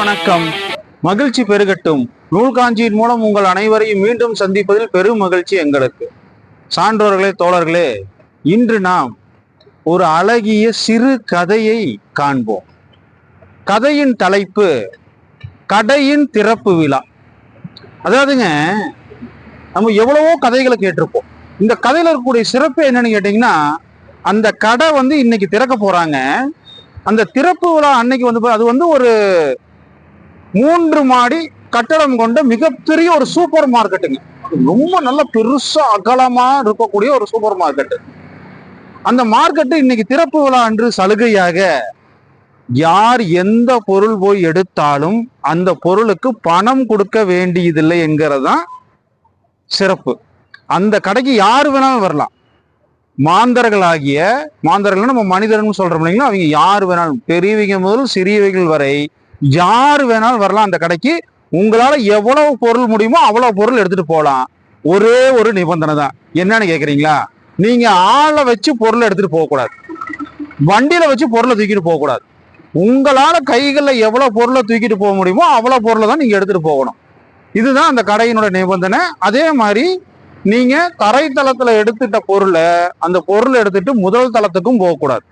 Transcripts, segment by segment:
வணக்கம். மகிழ்ச்சி பெருகட்டும். நூல்காஞ்சியின் மூலம் உங்கள் அனைவரையும் மீண்டும் சந்திப்பதில் பெரும் மகிழ்ச்சி எங்களுக்கு. சான்றோர்களே தோழர்களே இன்று நாம் ஒரு அழகிய சிறு கதையை காண்போம். கதையின் தலைப்பு கடையின் திறப்பு விழா. அதாவதுங்க நம்ம எவ்வளவோ கதைகளை கேட்டிருப்போம். இந்த கதையில இருக்கக்கூடிய சிறப்பு என்னன்னு கேட்டீங்கன்னா அந்த கடை வந்து இன்னைக்கு திறக்க போறாங்க. அந்த திறப்பு விழா அன்னைக்கு வந்து அது வந்து ஒரு மூன்று மாடி கட்டடம் கொண்ட மிகப்பெரிய ஒரு சூப்பர் மார்க்கெட்டுங்க. ரொம்ப நல்ல பெருசா அகலமா இருக்கக்கூடிய ஒரு சூப்பர் மார்க்கெட் அந்த மார்க்கெட்டு இன்னைக்கு திறப்பு விழா அன்று சலுகையாக யார் எந்த பொருள் போய் எடுத்தாலும் அந்த பொருளுக்கு பணம் கொடுக்க வேண்டியதில்லை என்கிறதான் சிறப்பு. அந்த கடைக்கு யார் வேணாலும் வரலாம். மாந்தர்களாகிய மாந்தர்கள் நம்ம மனிதர்கள் சொல்றோம் இல்லைங்களா? அவங்க யார் வேணாலும் பெரியவங்க முதல் சிறியவைகள் வரை யார் வேணாலும் வரலாம் அந்த கடைக்கு. உங்களால் எவ்வளவு பொருள் முடியுமோ அவ்வளோ பொருள் எடுத்துகிட்டு போகலாம். ஒரே ஒரு நிபந்தனை தான். என்னன்னு கேட்குறீங்களா நீங்கள் ஆளை வச்சு பொருள் எடுத்துகிட்டு போகக்கூடாது. வண்டியில் வச்சு பொருளை தூக்கிட்டு போகக்கூடாது. உங்களால் கைகளில் எவ்வளோ பொருளை தூக்கிட்டு போக முடியுமோ அவ்வளோ பொருளை தான் நீங்கள் எடுத்துகிட்டு போகணும். இதுதான் அந்த கடையினோட நிபந்தனை. அதே மாதிரி நீங்கள் தரைத்தளத்தில் எடுத்துட்ட பொருளை அந்த பொருளை எடுத்துட்டு முதல் தளத்துக்கும் போகக்கூடாது.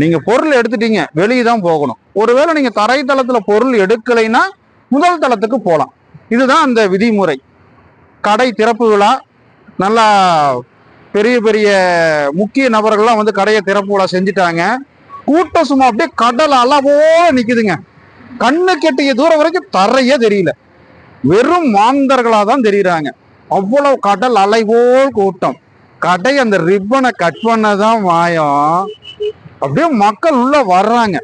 நீங்க பொருள் எடுத்துட்டீங்க வெளியே தான் போகணும். ஒருவேளை நீங்க தரைத்தளத்துல பொருள் எடுக்கலைன்னா முதல் தளத்துக்கு போகலாம் இதுதான் அந்த விதிமுறை. கடை திறப்பு விழா நல்லா பெரிய பெரிய முக்கிய நபர்கள்லாம் வந்து கடையை திறப்பு விழா செஞ்சுட்டாங்க. கூட்டம் சும்மா அப்படியே கடல் அளவோட நிக்குதுங்க. கண்ணு கெட்டிய தூரம் வரைக்கும் தரையே தெரியல. வெறும் மாந்தர்களா தான் தெரியுறாங்க. அவ்வளவு கடல் அலைபோல் கூட்டம். கடை அந்த ரிப்பனை கட் பண்ணதான் மாயம் அப்படியே மக்கள் உள்ள வர்றாங்க.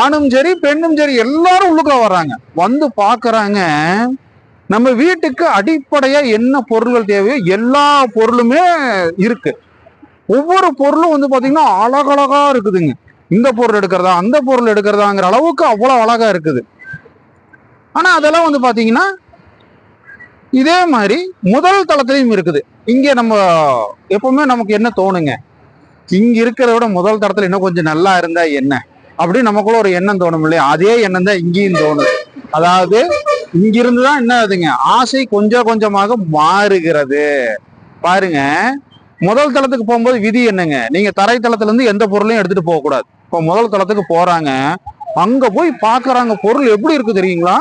ஆணும் சரி பெண்ணும் சரி எல்லாரும் உள்ளுக்க வர்றாங்க. வந்து பாக்குறாங்க நம்ம வீட்டுக்கு அடிப்படையா என்ன பொருள்கள் தேவையோ எல்லா பொருளுமே இருக்கு. ஒவ்வொரு பொருளும் வந்து பாத்தீங்கன்னா அழகழகா இருக்குதுங்க. இந்த பொருள் எடுக்கிறதா அந்த பொருள் எடுக்கிறதாங்கிற அளவுக்கு அவ்வளவு அழகா இருக்குது. ஆனா அதெல்லாம் வந்து பாத்தீங்கன்னா இதே மாதிரி முதல் தளத்திலையும் இருக்குது. இங்க நம்ம எப்பவுமே நமக்கு என்ன தோணுங்க? இங்க இருக்கிறத விட முதல் தளத்துல இன்னும் கொஞ்சம் நல்லா இருந்தா என்ன? அப்படின்னு நமக்குள்ள ஒரு எண்ணம் தோணும் இல்லையா? அதே எண்ணம் தான் இங்கேயும் தோணுது அதாவது இங்கிருந்து தான் என்ன ஆகுதுங்க? ஆசை கொஞ்சம் கொஞ்சமாக மாறுகிறது. பாருங்க முதல் தளத்துக்கு போகும்போது விதி என்னங்க? நீங்க தரை தளத்துல இருந்து எந்த பொருளையும் எடுத்துட்டு போக கூடாது இப்போ முதல் தளத்துக்கு போறாங்க. அங்க போய் பாக்குறாங்க பொருள் எப்படி இருக்கு தெரியுங்களா?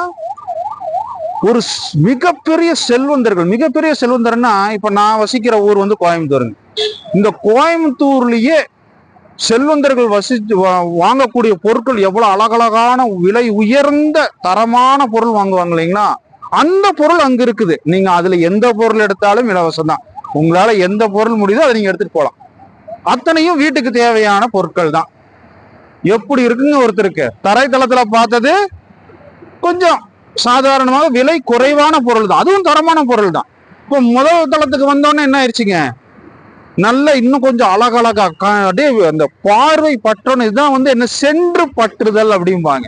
ஒரு மிகப்பெரிய செல்வந்தர்கள் மிகப்பெரிய செல்வந்தர்னா இப்ப நான் வசிக்கிற ஊர் வந்து கோயம்புத்தூருங்க. இந்த கோயம்புத்தூர்லயே செல்வந்தர்கள் வசித்து வா- வாங்கக்கூடிய பொருட்கள் எவ்வளவு அழகழகான விலை உயர்ந்த தரமான பொருள் வாங்குவாங்க இல்லைங்களா? அந்த பொருள் அங்க இருக்குது. நீங்க அதுல எந்த பொருள் எடுத்தாலும் இலவசம் தான். உங்களால எந்த பொருள் முடியுதோ அதை நீங்க எடுத்துட்டு போகலாம் அத்தனையும் வீட்டுக்கு தேவையான பொருட்கள் தான். எப்படி இருக்குங்க ஒருத்தருக்கு? தரைத்தளத்துல பார்த்தது கொஞ்சம் சாதாரணமாக விலை குறைவான பொருள் தான் அதுவும் தரமான பொருள் தான் இப்போ முதல் தளத்துக்கு வந்தோடனே என்ன ஆயிடுச்சுங்க? நல்ல இன்னும் கொஞ்சம் அழகழகா அப்படியே அந்த பார்வை பற்றணும். இதுதான் வந்து என்ன சென்று பற்றுதல் அப்படிம்பாங்க.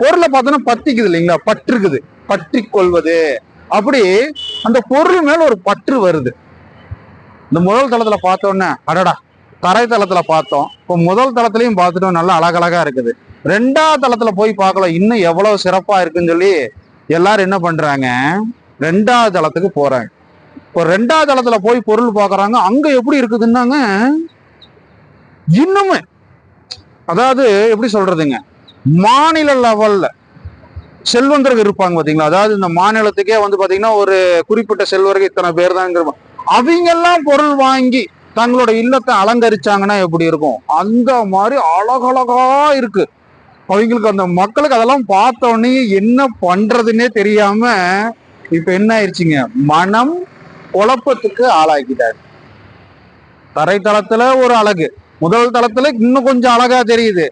பொருளை பார்த்தோன்னா பத்திக்குது இல்லைங்களா? பற்றுக்குது. பற்றி கொள்வது அப்படி அந்த பொருள் மேல ஒரு பற்று வருது. இந்த முதல் தளத்துல பார்த்தோன்னே அடடா தரை தளத்துல பார்த்தோம். இப்போ முதல் தளத்துலயும் பார்த்துட்டோம் நல்லா அழகழகா இருக்குது. ரெண்டாவது தளத்துல போய் பார்க்கலாம் இன்னும் எவ்வளவு சிறப்பா இருக்குன்னு சொல்லி எல்லாரும் என்ன பண்றாங்க? ரெண்டாவது தளத்துக்கு போறாங்க. இப்போ ரெண்டாவது தளத்துல போய் பொருள் பார்க்கறாங்க அங்க எப்படி இருக்குதுன்னாங்க? இன்னுமே அதாவது எப்படி சொல்றதுங்க? மாநில லெவல்ல செல்வந்தர்கள் இருப்பாங்க பாத்தீங்களா? அதாவது இந்த மாநிலத்துக்கே வந்து பாத்தீங்கன்னா ஒரு குறிப்பிட்ட செல்வர்கள் இத்தனை பேர் தான் அவங்க எல்லாம் பொருள் வாங்கி தங்களோட இல்லத்தை அலங்கரிச்சாங்கன்னா எப்படி இருக்கும்? அந்த மாதிரி அழகழகா இருக்கு. அவங்களுக்கு அந்த மக்களுக்கு அதெல்லாம் பார்த்த உடனே என்ன பண்றதுன்னே தெரியாம இப்ப என்ன ஆயிடுச்சுங்க? மனம் குழப்பத்துக்கு ஆளாக்கிட்டாரு தரைத்தளத்துல ஒரு அழகு. முதல் தளத்துல இன்னும் கொஞ்சம் அழகா தெரியுது.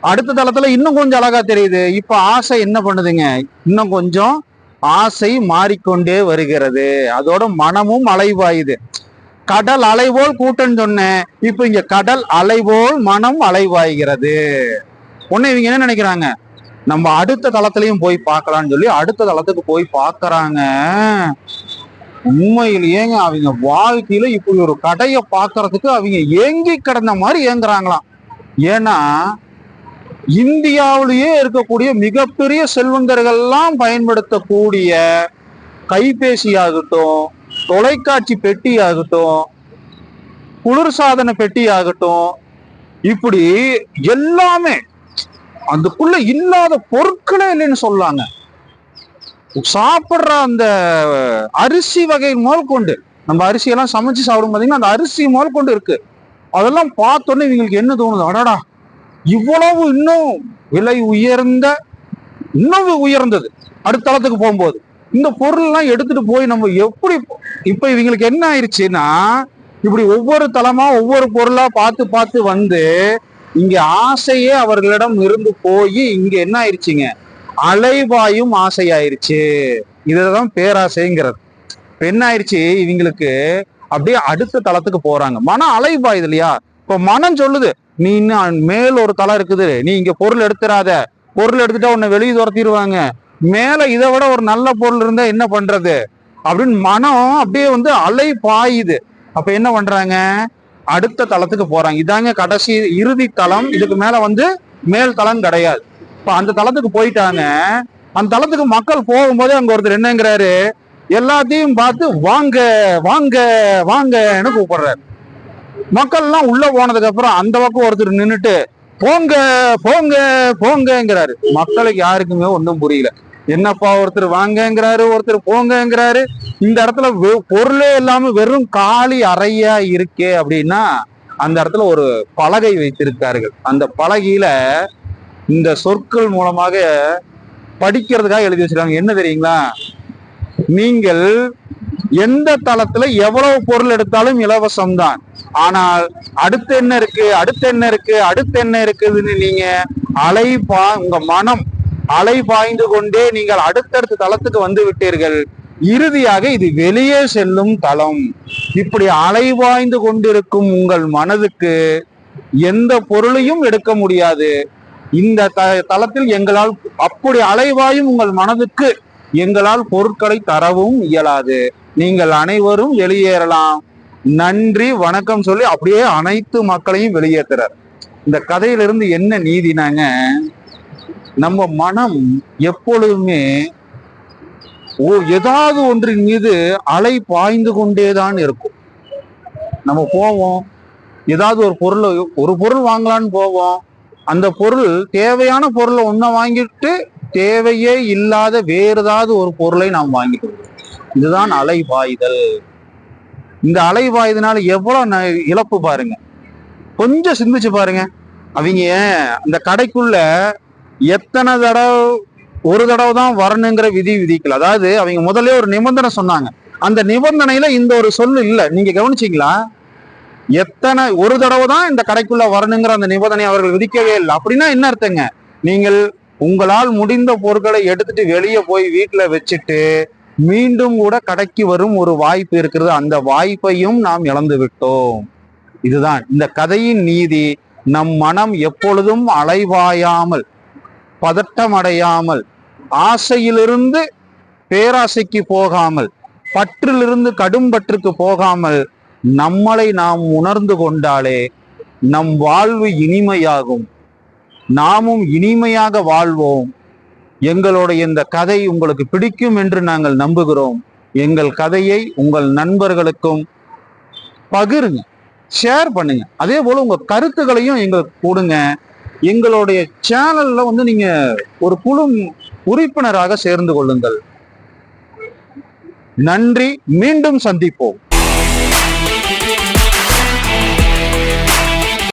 அடுத்த தளத்துல இன்னும் கொஞ்சம் அழகா தெரியுது. இப்ப ஆசை என்ன பண்ணுதுங்க? இன்னும் கொஞ்சம் ஆசை மாறிக்கொண்டே வருகிறது. அதோட மனமும் அலைவாயுது. கடல் அலைபோல் கூட்டன்னு சொன்னேன். இப்ப இங்க கடல் அலைபோல் மனம் அலைவாய்கிறது. உடனே இவங்க என்ன நினைக்கிறாங்க? நம்ம அடுத்த தளத்திலையும் போய் பார்க்கலாம்னு சொல்லி அடுத்த தளத்துக்கு போய் பார்க்கறாங்க. உண்மையிலேயேங்க அவங்க வாழ்க்கையில இப்படி ஒரு கடையை பார்க்கறதுக்கு அவங்க ஏங்கி கிடந்த மாதிரி ஏங்குறாங்களாம். ஏன்னா இந்தியாவிலேயே இருக்கக்கூடிய மிகப்பெரிய செல்வந்தர்கள்லாம் பயன்படுத்தக்கூடிய கைபேசி ஆகட்டும் தொலைக்காட்சி பெட்டி ஆகட்டும் குளிர்சாதன பெட்டி ஆகட்டும் இப்படி எல்லாமே அதுக்குள்ள இல்லாத பொருட்களே இல்லைன்னு சொல்லாங்க சாப்பிடுற அந்த அரிசி வகை முதல் கொண்டு நம்ம அரிசியெல்லாம் சமைச்சு சாப்பிடும் பார்த்தீங்கன்னா அந்த அரிசி முதல் கொண்டு இருக்கு. அதெல்லாம் பார்த்தோன்னே இவங்களுக்கு என்ன தோணுது? அடடா இவ்வளவு இன்னும் விலை உயர்ந்த இன்னும் உயர்ந்தது. அடுத்த தளத்துக்கு போகும்போது. இந்த பொருள் எல்லாம் எடுத்துட்டு போய் நம்ம எப்படி இப்ப இவங்களுக்கு என்ன ஆயிடுச்சுன்னா இப்படி ஒவ்வொரு தளமா ஒவ்வொரு பொருளா பார்த்து பார்த்து வந்து இங்க ஆசையே அவர்களிடம் இருந்து போய் இங்க என்ன ஆயிடுச்சுங்க அலைவாயும் ஆசையாயிருச்சு. இதுதான் பேராசைங்கிறது. இப்ப என்ன ஆயிடுச்சு இவங்களுக்கு அப்படியே அடுத்த தளத்துக்கு போறாங்க. மனம் அலைபாயுது இல்லையா? இப்ப மனம் சொல்லுது நீ இன்னும் மேல் ஒரு தளம் இருக்குது. நீ இங்க பொருள் எடுத்துறாத. பொருள் எடுத்துட்டா உன்னை வெளியே துரத்திடுவாங்க. மேல இதை விட ஒரு நல்ல பொருள் இருந்தா என்ன பண்றது? அப்படின்னு மனம் அப்படியே வந்து அலை பாயுது அப்ப என்ன பண்றாங்க? அடுத்த தளத்துக்கு போறாங்க. இதாங்க கடைசி இறுதி தளம். இதுக்கு மேல வந்து மேல் தளம் கிடையாது. இப்ப அந்த தளத்துக்கு போயிட்டாங்க. அந்த தளத்துக்கு மக்கள் போகும்போதே அங்க ஒருத்தர் என்னங்கிறாரு? எல்லாத்தையும் பார்த்து வாங்க வாங்க வாங்கன்னு கூப்பிடுறாரு. மக்கள் எல்லாம் உள்ள போனதுக்கு அப்புறம் அந்த பக்கம் ஒருத்தர் நின்னுட்டு போங்க போங்க போங்கங்கிறாரு. மக்களுக்கு யாருக்குமே ஒன்றும் புரியல. என்னப்பா ஒருத்தர் வாங்கங்கிறாரு ஒருத்தர் போங்கங்கிறாரு. இந்த இடத்துல வெ- பொருளே இல்லாம வெறும் காலி அறையா இருக்கே அப்படின்னா அந்த இடத்துல ஒரு பலகை வைத்திருக்கார்கள் அந்த பலகையில இந்த சொற்கள் மூலமாக படிக்கிறதுக்காக எழுதி வச்சிருக்காங்க. என்ன தெரியுங்களா? நீங்கள் எந்த தளத்துல எவ்வளவு பொருள் எடுத்தாலும் இலவசம் தான் ஆனால் அடுத்து என்ன இருக்கு அடுத்து என்ன இருக்கு அடுத்து என்ன இருக்குதுன்னு நீங்க அலை பா உங்க மனம் அலை பாய்ந்து கொண்டே நீங்கள் அடுத்தடுத்த தளத்துக்கு வந்து விட்டீர்கள். இறுதியாக இது வெளியே செல்லும் தளம். இப்படி அலைவாய்ந்து கொண்டிருக்கும் உங்கள் மனதுக்கு எந்த பொருளையும் எடுக்க முடியாது. இந்த த தளத்தில் எங்களால் அப்படி அலைவாயும் உங்கள் மனதுக்கு எங்களால் பொருட்களை தரவும் இயலாது. நீங்கள் அனைவரும் வெளியேறலாம். நன்றி வணக்கம் சொல்லி அப்படியே அனைத்து மக்களையும் வெளியேற்றுறார். இந்த கதையிலிருந்து என்ன நீதினாங்க? நம்ம மனம் எப்பொழுதுமே ஓ ஏதாவது ஒன்றின் மீது அலை பாய்ந்து கொண்டேதான் இருக்கும். நம்ம போவோம். ஏதாவது ஒரு பொருளை ஒரு பொருள் வாங்கலாம்னு போவோம். அந்த பொருள் தேவையான பொருளை ஒன்றை வாங்கிட்டு தேவையே இல்லாத வேறு ஏதாவது ஒரு பொருளை நாம் வாங்கிட்டு இதுதான் அலை பாய்தல். இந்த அலை பாய்தனால எவ்வளவு ந- இழப்பு பாருங்க. கொஞ்சம் சிந்திச்சு பாருங்க. அவங்க அந்த கடைக்குள்ள எத்தனை தடவை ஒரு தடவை தான் வரணுங்கிற விதி விதிக்கல. அதாவது அவங்க முதல்ல ஒரு நிபந்தனை சொன்னாங்க. அந்த நிபந்தனையில இந்த ஒரு சொல் இல்லை. நீங்க கவனிச்சீங்களா? எத்தனை ஒரு தடவை தான் இந்த கடைக்குள்ள வரணுங்கிற அந்த நிபந்தனை அவர்கள் விதிக்கவே இல்லை. அப்படின்னா என்ன அர்த்தங்க? நீங்கள் உங்களால் முடிந்த பொருட்களை எடுத்துட்டு வெளியே போய் வீட்டுல வச்சுட்டு மீண்டும் கூட கடைக்கு வரும் ஒரு வாய்ப்பு இருக்கிறது. அந்த வாய்ப்பையும் நாம் இழந்து விட்டோம். இதுதான். இந்த கதையின் நீதி நம் மனம் எப்பொழுதும் அலைவாயாமல் பதட்டம் அடையாமல் ஆசையிலிருந்து பேராசைக்கு போகாமல் பற்றிலிருந்து கடும் பற்றுக்கு போகாமல் நம்மளை நாம் உணர்ந்து கொண்டாலே நம் வாழ்வு இனிமையாகும். நாமும் இனிமையாக வாழ்வோம். எங்களுடைய இந்த கதை உங்களுக்கு பிடிக்கும் என்று நாங்கள் நம்புகிறோம். எங்கள் கதையை உங்கள் நண்பர்களுக்கும் பகிருங்க ஷேர் பண்ணுங்க. அதே போல உங்க கருத்துக்களையும் எங்களுக்கு கொடுங்க. எங்களுடைய சேனல்ல வந்து நீங்க ஒரு குழு உறுப்பினராக சேர்ந்து கொள்ளுங்கள். நன்றி. மீண்டும் சந்திப்போம்.